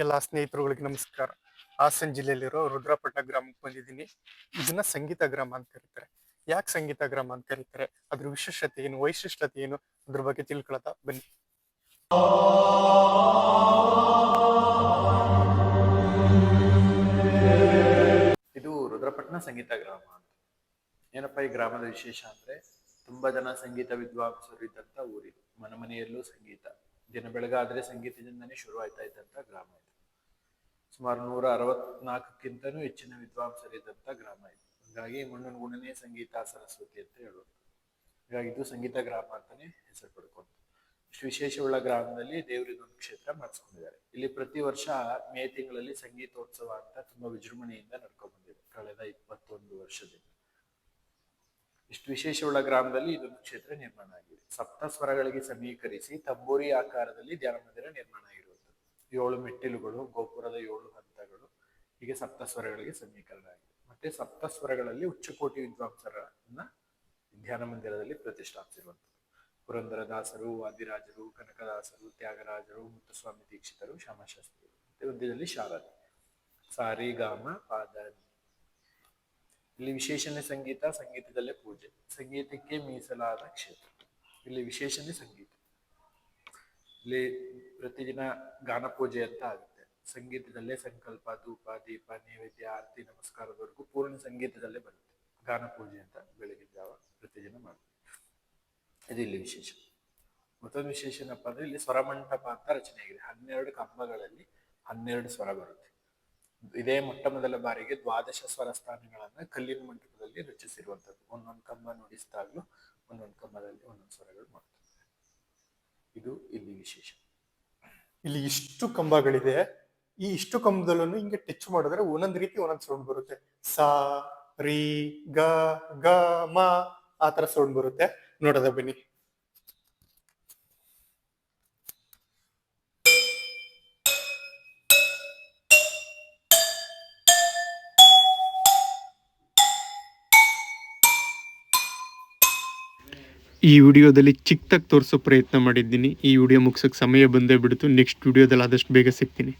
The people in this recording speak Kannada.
ಎಲ್ಲ ಸ್ನೇಹಿತರುಗಳಿಗೆ ನಮಸ್ಕಾರ. ಹಾಸನ ಜಿಲ್ಲೆಯಲ್ಲಿರೋ ರುದ್ರಪಟ್ಟ ಗ್ರಾಮಕ್ಕೆ ಬಂದಿದ್ದೀನಿ. ಇದನ್ನ ಸಂಗೀತ ಗ್ರಾಮ ಅಂತ ಕರೀತಾರೆ ಯಾಕೆ ಸಂಗೀತ ಗ್ರಾಮ ಅಂತ ಕರೀತಾರೆ ಅದ್ರ ವಿಶೇಷತೆ ಏನು? ವೈಶಿಷ್ಟ್ಯತೆ ಏನು? ಅದ್ರ ಬಗ್ಗೆ ತಿಳ್ಕೊಳ್ತಾ ಬನ್ನಿ. ಇದು ರುದ್ರಪಟ್ಟಣ ಸಂಗೀತ ಗ್ರಾಮ ಅಂತ. ಏನಪ್ಪ ಈ ಗ್ರಾಮದ ವಿಶೇಷ ಅಂದ್ರೆ ತುಂಬಾ ಜನ ಸಂಗೀತ ವಿದ್ವಾಂಸರು ಇದ್ದಂತ ಊರಿದು. ಮನೆ ಮನೆಯಲ್ಲೂ ಸಂಗೀತ. ದಿನ ಬೆಳಗಾದ್ರೆ ಸಂಗೀತದಿಂದನೇ ಶುರು ಆಯ್ತಾ ಇದ್ದಂತ ಗ್ರಾಮ ಇದು. ಸುಮಾರು ನೂರ ಅರವತ್ನಾಲ್ಕಕ್ಕಿಂತನೂ ಹೆಚ್ಚಿನ ವಿದ್ವಾಂಸರು ಇದ್ದಂತ ಗ್ರಾಮ ಇದು. ಹಾಗಾಗಿ ಮಣ್ಣನ ಗುಣನೇ ಸಂಗೀತ ಸರಸ್ವತಿ ಅಂತ ಹೇಳೋದು. ಹಾಗಾಗಿ ಇದು ಸಂಗೀತ ಗ್ರಾಮ ಅಂತಾನೆ ಹೆಸರು ಪಡ್ಕೊಂಡು ಇಷ್ಟು ವಿಶೇಷವುಳ್ಳ ಗ್ರಾಮದಲ್ಲಿ ದೇವರಿಗೊಂದು ಕ್ಷೇತ್ರ ಮಾಡಿಸ್ಕೊಂಡಿದ್ದಾರೆ. ಇಲ್ಲಿ ಪ್ರತಿ ವರ್ಷ ಮೇ ತಿಂಗಳಲ್ಲಿ ಸಂಗೀತೋತ್ಸವ ಅಂತ ತುಂಬಾ ವಿಜೃಂಭಣೆಯಿಂದ ನಡ್ಕೊಂಡ್ ಬಂದಿದೆ. ಕಳೆದ ಇಪ್ಪತ್ತೊಂದು ವರ್ಷದಿಂದ. ಇಷ್ಟು ವಿಶೇಷವುಳ್ಳ ಗ್ರಾಮದಲ್ಲಿ ಇದೊಂದು ಕ್ಷೇತ್ರ ನಿರ್ಮಾಣ ಆಗಿದೆ. ಸಪ್ತ ಸ್ವರಗಳಿಗೆ ಸಮೀಕರಿಸಿ ತಂಬೂರಿ ಆಕಾರದಲ್ಲಿ ಧ್ಯಾನ ಮಂದಿರ ನಿರ್ಮಾಣ ಆಗಿರುವಂಥದ್ದು. ಏಳು ಮೆಟ್ಟಿಲುಗಳು, ಗೋಪುರದ ಏಳು ಹಂತಗಳು, ಹೀಗೆ ಸಪ್ತ ಸ್ವರಗಳಿಗೆ ಸಮೀಕರಣ ಆಗಿದೆ. ಮತ್ತೆ ಸಪ್ತ ಸ್ವರಗಳಲ್ಲಿ ಉಚ್ಚಕೋಟಿ ವಿದ್ವಾಂಸರನ್ನ ಧ್ಯಾನ ಮಂದಿರದಲ್ಲಿ ಪ್ರತಿಷ್ಠಾಪಿಸಿರುವಂಥದ್ದು. ಪುರಂದರದಾಸರು, ವಾದಿರಾಜರು, ಕನಕದಾಸರು, ತ್ಯಾಗರಾಜರು, ಮುತ್ತುಸ್ವಾಮಿ ದೀಕ್ಷಿತರು ಶ್ಯಾಮಶಾಸ್ತ್ರಿ ಮತ್ತೆ ಶಾರದೆ. ಸಾರಿ, ಗಾಮ, ಪಾದ ಇಲ್ಲಿ ವಿಶೇಷಣೆ ಸಂಗೀತ, ಸಂಗೀತದಲ್ಲೇ ಪೂಜೆ. ಸಂಗೀತಕ್ಕೆ ಮೀಸಲಾದ ಕ್ಷೇತ್ರ. ಇಲ್ಲಿ ವಿಶೇಷಣೆ ಸಂಗೀತ. ಇಲ್ಲಿ ಪ್ರತಿದಿನ ಗಾನ ಪೂಜೆ ಅಂತ ಆಗುತ್ತೆ. ಸಂಗೀತದಲ್ಲೇ ಸಂಕಲ್ಪ, ಧೂಪ, ದೀಪ, ನೈವೇದ್ಯ, ಆರತಿ, ನಮಸ್ಕಾರದವರೆಗೂ ಪೂರ್ಣ ಸಂಗೀತದಲ್ಲೇ ಬರುತ್ತೆ. ಗಾನ ಪೂಜೆ ಅಂತ ಬೆಳಗ್ಗೆ ಜಾವ ಪ್ರತಿದಿನ ಮಾಡ್ತೀವಿ. ಇದು ಇಲ್ಲಿ ವಿಶೇಷ. ಮತ್ತೊಂದು ವಿಶೇಷ ಏನಪ್ಪ ಅಂದ್ರೆ ಇಲ್ಲಿ ಸ್ವರಮಂಟಪ ಅಂತ ರಚನೆ ಆಗಿದೆ ಹನ್ನೆರಡು ಕಂಬಗಳಲ್ಲಿ ಹನ್ನೆರಡು ಸ್ವರ ಬರುತ್ತೆ. ಇದೇ ಮೊಟ್ಟ ಮೊದಲ ಬಾರಿಗೆ ದ್ವಾದಶ ಸ್ವರ ಸ್ಥಾನಗಳನ್ನ ಕಲ್ಲಿನ ಮಂಟಪದಲ್ಲಿ ರಚಿಸಿರುವಂತದ್ದು ಒಂದೊಂದು ಕಂಬ ನುಡಿಸಿದಾಗ್ಲೂ ಒಂದೊಂದು ಕಂಬದಲ್ಲಿ ಒಂದೊಂದು ಸ್ವರಗಳು ಮಾಡ್ತಾರೆ. ಇದು ಇಲ್ಲಿ ವಿಶೇಷ. ಇಲ್ಲಿ ಇಷ್ಟು ಕಂಬಗಳಿದೆ. ಈ ಇಷ್ಟು ಕಂಬದಲ್ಲೂ ಹಿಂಗೆ ಟಚ್ ಮಾಡಿದ್ರೆ ಒಂದೊಂದ್ ರೀತಿ ಒಂದೊಂದು ಸೌಂಡ್ ಬರುತ್ತೆ. ಸಾ, ರೀ, ಗ ಗ, ಮ, ಆ ತರ ಸೌಂಡ್ ಬರುತ್ತೆ. ನೋಡೋದ ಬನ್ನಿ. ಈ ವಿಡಿಯೋದಲ್ಲಿ ಚಿಕ್ಕದಾಗಿ ತೋರಿಸೋ ಪ್ರಯತ್ನ ಮಾಡಿದ್ದೀನಿ. ಈ ವಿಡಿಯೋ ಮುಗಿಸೋಕ್ಕೆ ಸಮಯ ಬಂದೇ ಬಿಡ್ತು. ನೆಕ್ಸ್ಟ್ ವಿಡಿಯೋದಲ್ಲಿ ಆದಷ್ಟು ಬೇಗ ಸಿಗ್ತೀನಿ.